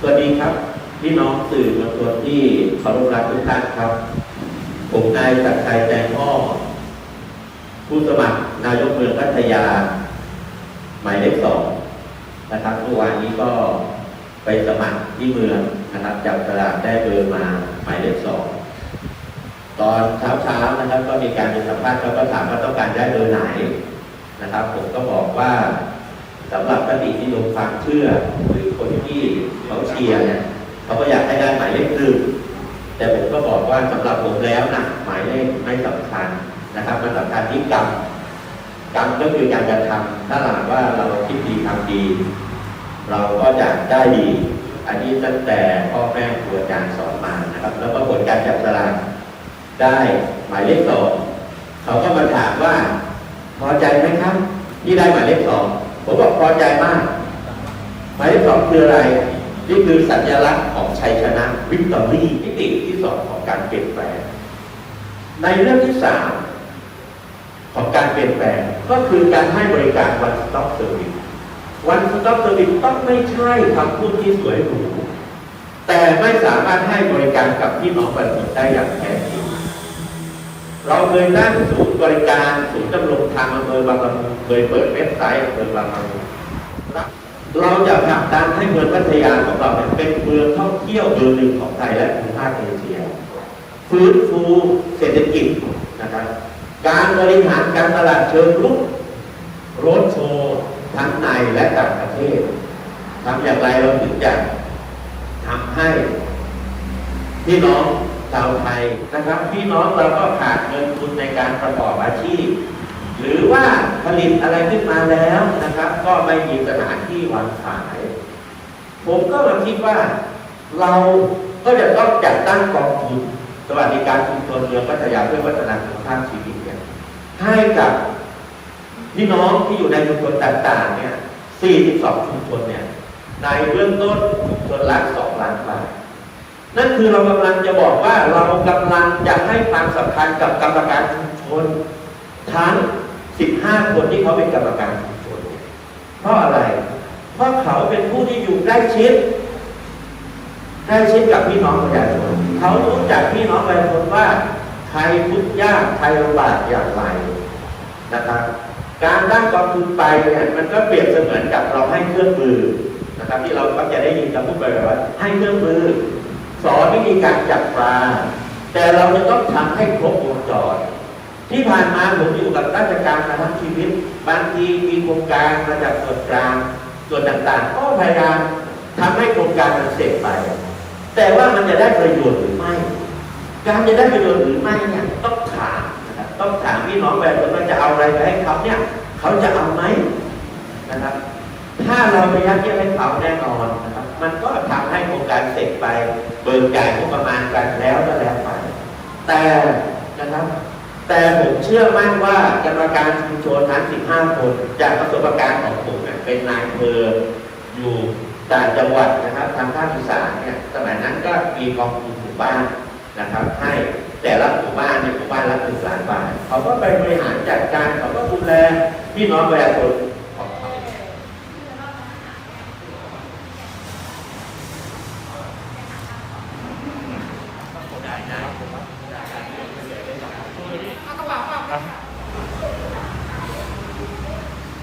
สวัสดีครับ พี่น้องสื่อมวลชนที่เคารพรักทุกท่านครับ ผมนายศักดิ์ชัยแจงอ้อผู้สมัครนายกเมืองพัทยา หมายเลขสองนะครับเมื่อวานนี้ก็ไปสมัครที่เมืองนะครับจับสลากได้เบอร์มาหมายเลขสองตอนเช้าเช้าๆนะครับ ก็มีการมีสัมภาษณ์เขาก็ถามว่าต้องการได้เบอร์ไหนนะครับ ผมก็บอกว่า สำหรับปฏินิยมความเชื่อ หรือคนที่เขาเชียร์เนี่ยเขาก็อยากให้ได้หมายเลขหนึ่งแต่ผมก็บอกว่าสำหรับผมแล้วนะหมายเลขไม่สำคัญนะครับมันสำคัญที่กรรมกรรมก็คือการกระทำถ้าหากว่าเราคิดดีทำดี เราก็จะได้ดี อันนี้ตั้งแต่พ่อแม่ครูอาจารย์สอนมานะครับ แล้วก็ผลการจับสลากได้หมายเลขสองเขาก็มาถามว่าพอใจไหมครับ ที่ได้หมายเลขสอง ผมบอกพอใจมากหมายเลขสองคืออะไร นี่คือสัญลักษณ์ของชัยชนะวิกตอรี่มิติที่สองของการเปลี่ยนแปลง ในเรื่องที่สามของการเปลี่ยนแปลง ก็คือการให้บริการ one stop service one stop service ต้องไม่ใช่คำพูดที่สวยหรูแต่ไม่สามารถให้บริการกับพี่น้องประชาชนได้อย่างแท้จริง เราเคยตั้งศูนย์บริการศูนย์ดำรงธรรมอำเภอบางละมุงเคยเปิดเว็บไซต์อำเภอบางละมุงเราจะผลักดันให้เมืองพัทยาของเราเป็นเมืองท่องเที่ยวเบอร์หนึ่งของไทยและภูมิภาคเอเชียฟื้นฟูเศรษฐกิจนะครับ การบริหารการตลาดเชิงรุกรถโชว์ทั้งในและต่างประเทศทำอย่างไรเราถึงจะทำให้พี่น้อง ชาวไทยนะครับพี่น้องเราก็ขาดเงินทุนในการประกอบอาชีพ หรือว่าผลิตอะไรขึ้นมาแล้วนะครับ ก็ไม่มีสถานที่วางขาย ผมก็มาคิดว่าเราก็จะต้องจัดตั้งกองทุนสวัสดิการชุมชนเมืองพัทยาเพื่อพัฒนาคุณภาพชีวิตเนี่ยให้กับพี่น้องที่อยู่ในชุมชนต่างๆเนี่ย 42 ชุมชนเนี่ย ในเบื้องต้นชุมชนละ 2 ล้านบาท นั่นคือเรากำลังจะบอกว่าเรากำลังจะให้ความสำคัญกับกรรมการชุมชนทั้ง 15 คนที่เขาเป็นกรรมการชุมชนเพราะอะไร เพราะเขาเป็นผู้ที่อยู่ใกล้ชิดใกล้ชิดกับพี่น้องประชาชนเขารู้จักพี่น้องประชาชนว่าใครทุกข์ยากใครลำบากอย่างไรนะครับ การตั้งกองทุนไปเนี่ยมันก็เปรียบเสมือนกับเราให้เครื่องมือนะครับที่เราก็จะได้ยินคำพูดไปแบบว่าให้เครื่องมือ สอนวิธีการจับปลา แต่เราจะต้องทำให้ครบวงจร ที่ผ่านมาผมอยู่กับราชการมาทั้งชีวิต บางทีมีโครงการมาจากส่วนกลางส่วนต่างๆ ก็พยายามทำให้โครงการมันเสร็จไป แต่ว่ามันจะได้ประโยชน์หรือไม่ การจะได้ประโยชน์หรือไม่เนี่ยต้องถามนะครับต้องถามพี่น้องแบบว่าจะเอาอะไรไปให้เขาเนี่ย เขาจะเอาไหมนะครับ ถ้าเราไปยัดเยียดให้เขาแน่นอนนะครับ มันก็ทำให้โครงการเสร็จไปเบิกจ่ายงบประมาณกันแล้วก็แล้วไปแต่นะครับ แต่ผมเชื่อมั่นว่ากรรมการชุมชนทั้ง 15 คนจากประสบการณ์ของผมเนี่ยเป็นนายอำเภออยู่ต่างจังหวัดนะครับทางภาคอีสานเนี่ยสมัยนั้นก็มีกองทุนหมู่บ้านนะครับ ให้แต่ละหมู่บ้านในยหมู่บ้านละหนึ่งล้านบาทเขาก็ไปบริหารจัดการเขาก็ดูแลพี่น้องประชาชนของเขา ได้นะ เอากระเป๋าเปล่าค่ะ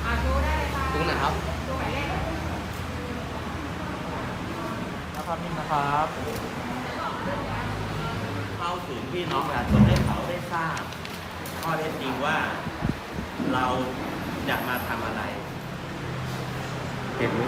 อ่าโชว์ได้เลยค่ะ ตรงไหนครับ โชว์หมายเลข นะครับนี่นะครับเข้าถึงพี่น้องประชาชนให้เขาได้ทราบข้อเท็จจริงว่าเราจะมาทำอะไร เห็นไหม